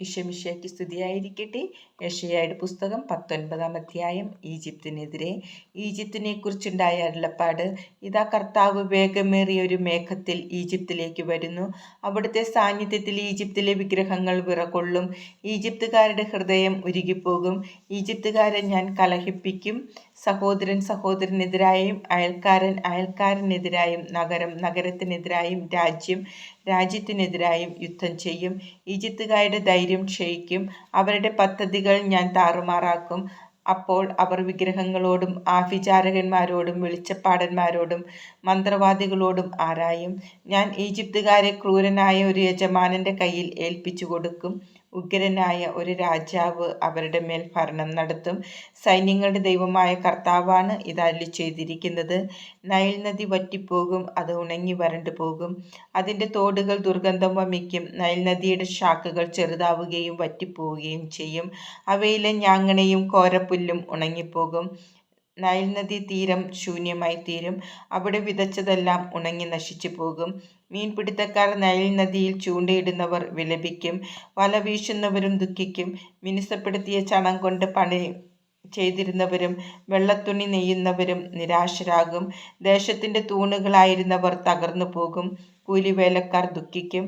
ഇഷമിഷയ്ക്ക് സ്തുതിയായിരിക്കട്ടെ യഷയായുടെ പുസ്തകം പത്തൊൻപതാം അധ്യായം. ഈജിപ്തിനെതിരെ ഈജിപ്തിനെ കുറിച്ചുണ്ടായ അരുളപ്പാട്. ഇതാ കർത്താവ് വേഗമേറിയ ഒരു മേഘത്തിൽ ഈജിപ്തിലേക്ക് വരുന്നു. അവിടുത്തെ സാന്നിധ്യത്തിൽ ഈജിപ്തിലെ വിഗ്രഹങ്ങൾ വിറകൊള്ളും. ഈജിപ്തുകാരുടെ ഹൃദയം ഉരുകിപ്പോകും. ഈജിപ്തുകാരെ ഞാൻ കലഹിപ്പിക്കും. സഹോദരൻ സഹോദരനെതിരായും അയൽക്കാരൻ അയൽക്കാരനെതിരായും നഗരം നഗരത്തിനെതിരായും രാജ്യം രാജ്യത്തിനെതിരായും യുദ്ധം ചെയ്യും. ഈജിപ്തുകാരുടെ ധൈര്യം ക്ഷയിക്കും. അവരുടെ പദ്ധതികൾ ഞാൻ താറുമാറാക്കും. അപ്പോൾ അവർ വിഗ്രഹങ്ങളോടും ആഭിചാരകന്മാരോടും വെളിച്ചപ്പാടന്മാരോടും മന്ത്രവാദികളോടും ആരായും. ഞാൻ ഈജിപ്തുകാരെ ക്രൂരനായ ഒരു യജമാനന്റെ കയ്യിൽ ഏൽപ്പിച്ചു കൊടുക്കും ഉഗ്രനായ ഒരു രാജാവ് അവരുടെ മേൽ ഭരണം നടത്തും. സൈന്യങ്ങളുടെ ദൈവമായ കർത്താവാണ് ഇത് അരുളി ചെയ്തിരിക്കുന്നത്. നൈൽ നദി വറ്റിപ്പോകും അത് ഉണങ്ങി വരണ്ടു പോകും. അതിന്റെ തോടുകൾ ദുർഗന്ധം വമിക്കും. നൈൽ നദിയുടെ ശാഖകൾ ചെറുതാവുകയും വറ്റിപ്പോവുകയും ചെയ്യും. അവയിലെ ഞാങ്ങണയും കോരപ്പുല്ലും ഉണങ്ങിപ്പോകും. നൈൽ നദി തീരം ശൂന്യമായി തീരും അവിടെ വിതച്ചതെല്ലാം ഉണങ്ങി നശിച്ചു പോകും. മീൻപിടുത്തക്കാർ നൈൽ നദിയിൽ ചൂണ്ടയിടുന്നവർ വിലപിക്കും വല വീശുന്നവരും ദുഃഖിക്കും. മിനുസപ്പെടുത്തിയ ചണം കൊണ്ട് പണി ചെയ്തിരുന്നവരും വെള്ളത്തുണി നെയ്യുന്നവരും നിരാശരാകും. ദേശത്തിന്റെ തൂണുകളായിരുന്നവർ തകർന്നു പോകും കൂലിവേലക്കാർ ദുഃഖിക്കും.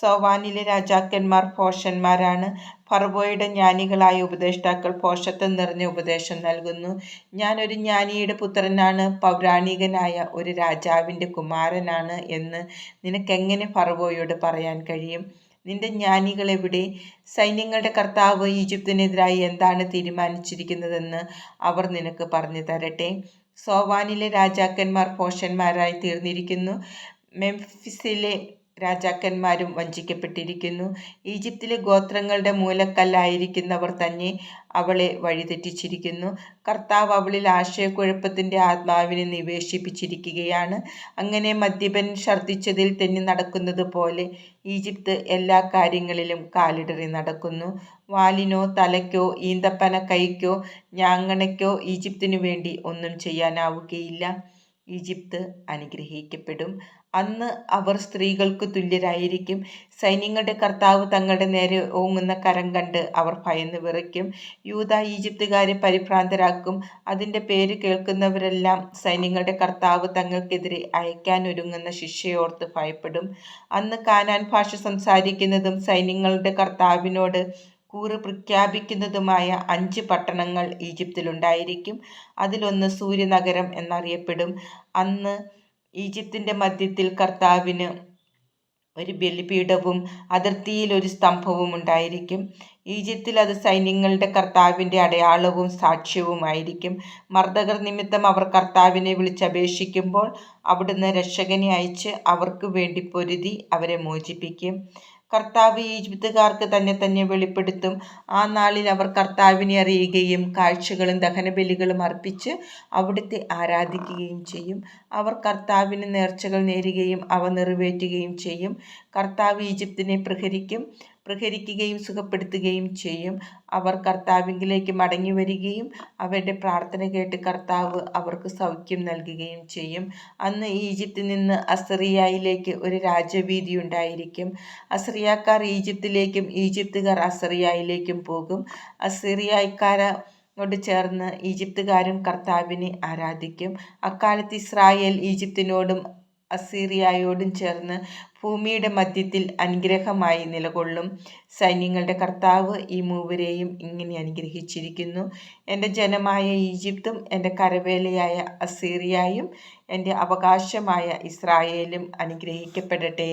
സോവാനിലെ രാജാക്കന്മാർ പോഷന്മാരാണ്. ഫർവോയുടെ ജ്ഞാനികളായ ഉപദേഷ്ടാക്കൾ ഭോഷത്വം നിറഞ്ഞ ഉപദേശം നൽകുന്നു. ഞാനൊരു ജ്ഞാനിയുടെ പുത്രനാണ്. പൗരാണികനായ ഒരു രാജാവിന്റെ കുമാരനാണ് എന്ന് നിനക്കെങ്ങനെ ഫർവോയോട് പറയാൻ കഴിയും? നിന്റെ ജ്ഞാനികൾ എവിടെ സൈന്യങ്ങളുടെ കർത്താവ് ഈജിപ്തിനെതിരായി എന്താണ് തീരുമാനിച്ചിരിക്കുന്നതെന്ന് അവർ നിനക്ക് പറഞ്ഞു തരട്ടെ. സോവാനിലെ രാജാക്കന്മാർ പോഷന്മാരായി തീർന്നിരിക്കുന്നു. മെംഫിസിലെ രാജാക്കന്മാരും വഞ്ചിക്കപ്പെട്ടിരിക്കുന്നു. ഈജിപ്തിലെ ഗോത്രങ്ങളുടെ മൂലക്കല്ലായിരിക്കുന്നവർ തന്നെ അവളെ വഴിതെറ്റിച്ചിരിക്കുന്നു. കർത്താവ് അവളിൽ ആശയക്കുഴപ്പത്തിന്റെ ആത്മാവിനെ നിവേശിപ്പിച്ചിരിക്കുകയാണ്. അങ്ങനെ മദ്യപൻ ഛർദ്ദിച്ചതിൽ തന്നെ നടക്കുന്നത് പോലെ ഈജിപ്ത് എല്ലാ കാര്യങ്ങളിലും കാലിടറി നടക്കുന്നു. വാലിനോ തലയ്ക്കോ ഈന്തപ്പന കൈക്കോ ഞാങ്ങണയ്ക്കോ ഈജിപ്തിനു വേണ്ടി ഒന്നും ചെയ്യാനാവുകയില്ല. ഈജിപ്ത് അനുഗ്രഹിക്കപ്പെടും. അന്ന് അവർ സ്ത്രീകൾക്ക് തുല്യരായിരിക്കും. സൈന്യങ്ങളുടെ കർത്താവ് തങ്ങളുടെ നേരെ ഓങ്ങുന്ന കരം കണ്ട് അവർ ഭയന്ന് വിറയ്ക്കും. യൂത ഈജിപ്തുകാരെ പരിഭ്രാന്തരാക്കും. അതിന്റെ പേര് കേൾക്കുന്നവരെല്ലാം സൈന്യങ്ങളുടെ കർത്താവ് തങ്ങൾക്കെതിരെ അയക്കാൻ ഒരുങ്ങുന്ന ശിക്ഷയോർത്ത് ഭയപ്പെടും. അന്ന് കാനാൻ ഭാഷ സംസാരിക്കുന്നതും സൈന്യങ്ങളുടെ കർത്താവിനോട് കൂറ് പ്രഖ്യാപിക്കുന്നതുമായ അഞ്ച് പട്ടണങ്ങൾ ഈജിപ്തിലുണ്ടായിരിക്കും. അതിലൊന്ന് സൂര്യനഗരം എന്നറിയപ്പെടും. അന്ന് ഈജിപ്തിന്റെ മധ്യത്തിൽ കർത്താവിന് ഒരു ബലിപീഠവും അതിർത്തിയിൽ ഒരു സ്തംഭവും ഉണ്ടായിരിക്കും. ഈജിപ്തിൽ അത് സൈന്യങ്ങളുടെ കർത്താവിന്റെ അടയാളവും സാക്ഷ്യവുമായിരിക്കും മർദ്ദകർ നിമിത്തം അവർ കർത്താവിനെ വിളിച്ചപേക്ഷിക്കുമ്പോൾ അവിടുന്ന് രക്ഷകനെ അയച്ച് അവർക്ക് വേണ്ടി പൊരുതി അവരെ മോചിപ്പിക്കും. കർത്താവ് ഈജിപ്തുകാർക്ക് തന്നെ തന്നെ വെളിപ്പെടുത്തും. ആ നാളിൽ അവർ കർത്താവിനെ അറിയുകയും കാഴ്ചകളും ദഹനബലികളും അർപ്പിച്ച് അവിടുത്തെ ആരാധിക്കുകയും ചെയ്യും. അവർ കർത്താവിന് നേർച്ചകൾ നേരുകയും അവ നിറവേറ്റുകയും ചെയ്യും. കർത്താവ് ഈജിപ്തിനെ പ്രഹരിക്കും. പ്രഹരിക്കുകയും സുഖപ്പെടുത്തുകയും ചെയ്യും. അവർ കർത്താവിങ്കിലേക്ക് മടങ്ങി വരികയും അവരുടെ പ്രാർത്ഥന കേട്ട് കർത്താവ് അവർക്ക് സൗഖ്യം നൽകുകയും ചെയ്യും. അന്ന് ഈജിപ്തിൽ നിന്ന് അസറിയയിലേക്ക് ഒരു രാജവീതി ഉണ്ടായിരിക്കും. അസറിയാക്കാർ ഈജിപ്തിലേക്കും ഈജിപ്തുകാർ അസറിയയിലേക്കും പോകും. അസറിയാക്കാരോട് ചേർന്ന് ഈജിപ്തുകാരും കർത്താവിനെ ആരാധിക്കും. അക്കാലത്ത് ഇസ്രായേൽ ഈജിപ്തിനോടും അസീറിയയോടും ചേർന്ന് ഭൂമിയുടെ മധ്യത്തിൽ അനുഗ്രഹമായി നിലകൊള്ളും. സൈന്യങ്ങളുടെ കർത്താവ് ഈ മൂവരെയും ഇങ്ങനെ അനുഗ്രഹിച്ചിരിക്കുന്നു. എന്റെ ജനമായ ഈജിപ്തും എന്റെ കരവേലയായ അസീറിയയും എന്റെ അവകാശമായ ഇസ്രായേലും അനുഗ്രഹിക്കപ്പെടട്ടെ.